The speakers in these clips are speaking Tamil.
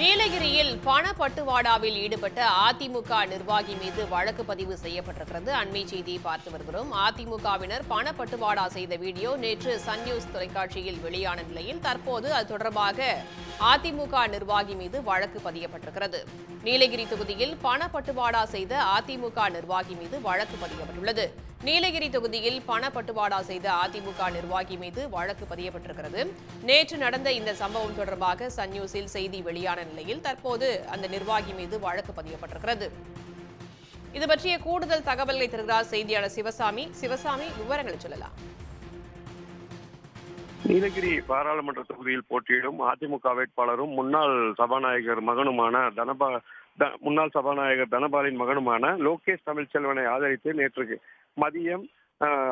நீலகிரியில் பணப்பட்டுவாடாவில் ஈடுபட்ட அதிமுக நிர்வாகி மீது வழக்கு பதிவு செய்யப்பட்டிருக்கிறது. அண்மை செய்தியை பார்த்து வருகிறோம். அதிமுகவினர் பணப்பட்டுவாடா செய்த வீடியோ நேற்று சன் நியூஸ் தொலைக்காட்சியில் வெளியான நிலையில் தற்போது அது தொடர்பாக அதிமுக நிர்வாகி மீது வழக்கு பதியப்பட்டிருக்கிறது. நீலகிரி தொகுதியில் பணப்பட்டுவாடா செய்த அதிமுக நிர்வாகி மீது வழக்கு பதியப்பட்டுள்ளது. நீலகிரி தொகுதியில் பணப்பட்டுவாடா செய்த அதிமுக நிர்வாகி மீது வழக்கு பதியப்பட்டிருக்கிறது. நேற்று நடந்த இந்த சம்பவம் தொடர்பாக சன் நியூஸில் செய்தி வெளியான நிலையில் தற்போது அந்த நிர்வாகி மீது வழக்கு பதியப்பட்டிருக்கிறது. இது பற்றிய கூடுதல் தகவல்களை தருகிறார் செய்தியாளர் சிவசாமி. சிவசாமி விவரங்களை சொல்லலாம். நீலகிரி பாராளுமன்ற தொகுதியில் போட்டியிடும் அதிமுக வேட்பாளரும் முன்னாள் சபாநாயகர் மகனுமான தனபா த- முன்னாள் சபாநாயகர் தனபாலின் மகனுமான லோகேஷ் தமிழ்ச்செல்வனை ஆதரித்து நேற்று மதியம்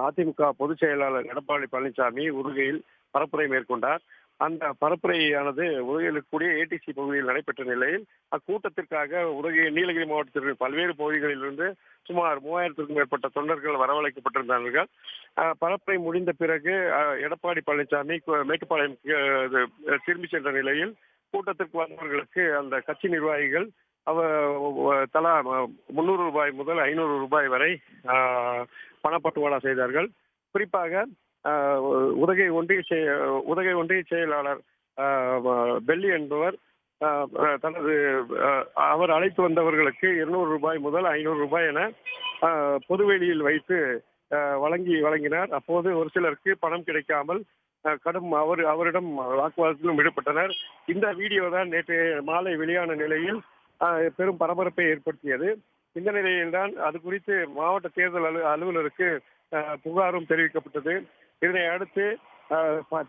அதிமுக பொதுச் செயலாளர் எடப்பாடி பழனிசாமி உருகையில் பரப்புரை மேற்கொண்டார். அந்த பரப்புரையானது உதகையில் இருக்கக்கூடிய ஏடிசி பகுதியில் நடைபெற்ற நிலையில் அக்கூட்டத்திற்காக உதகை நீலகிரி மாவட்டத்திற்கு பல்வேறு பகுதிகளிலிருந்து சுமார் மூவாயிரத்திற்கும் மேற்பட்ட தொண்டர்கள் வரவழைக்கப்பட்டிருந்தார்கள். பரப்புரை முடிந்த பிறகு அஹ், எடப்பாடி பழனிசாமி மேட்டுப்பாளையம் திரும்பி சென்ற நிலையில் கூட்டத்திற்கு வந்தவர்களுக்கு அந்த கட்சி நிர்வாகிகள் தலா முந்நூறு ரூபாய் முதல் ஐநூறு ரூபாய் வரை பணப்பட்டுவாடா செய்தார்கள். குறிப்பாக உதகை ஒன்றிய செய- உதகை ஒன்றிய செயலாளர் பெல்லி என்பவர் தனது அவர் அழைத்து வந்தவர்களுக்கு இருநூறு ரூபாய் முதல் ஐநூறு ரூபாய் என பொதுவெளியில் வைத்து வழங்கி வழங்கினார். அப்போது ஒரு சிலருக்கு பணம் கிடைக்காமல் கடும் அவர் அவரிடம் வாக்குவாதத்திலும் ஈடுபட்டனர். இந்த வீடியோ தான் நேற்று மாலை வெளியான நிலையில் பெரும் பரபரப்பை ஏற்படுத்தியது. இந்த நிலையில்தான் அது குறித்து மாவட்ட தேர்தல் அலு அலுவலருக்கு புகாரும் தெரிவிக்கப்பட்டது. இதனை அடுத்து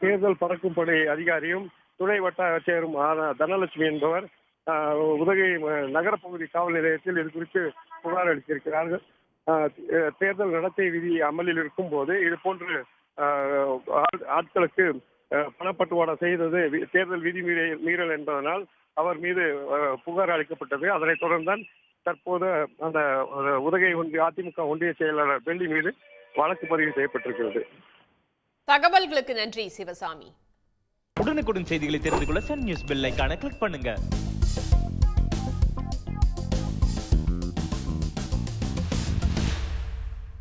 தேர்தல் பறக்கும் பணி அதிகாரியும் துணை வட்டார சேரும் தனலட்சுமி என்பவர் உதகை நகரப்பகுதி காவல் நிலையத்தில் இது குறித்து புகார் அளித்திருக்கிறார்கள். தேர்தல் நடத்தை விதி அமலில் இருக்கும் போது இது போன்று ஆட்களுக்கு பணப்பட்டுவாடா செய்தது தேர்தல் விதி மீறல் மீறல் என்பதனால் அவர் மீது புகார் அளிக்கப்பட்டது. அதனைத் தொடர்ந்தான் தற்போது அந்த உதகை ஒன்றிய அதிமுக ஒன்றிய செயலாளர் வெள்ளி மீது வழக்கு பதிவு செய்யப்பட்டிருக்கிறது. தகவல்களுக்கு நன்றி சிவசாமி. உடனுக்குடன் செய்திகளை தெரிந்து கொள்ள சன் நியூஸ் பெல் கிளிக் பண்ணுங்க.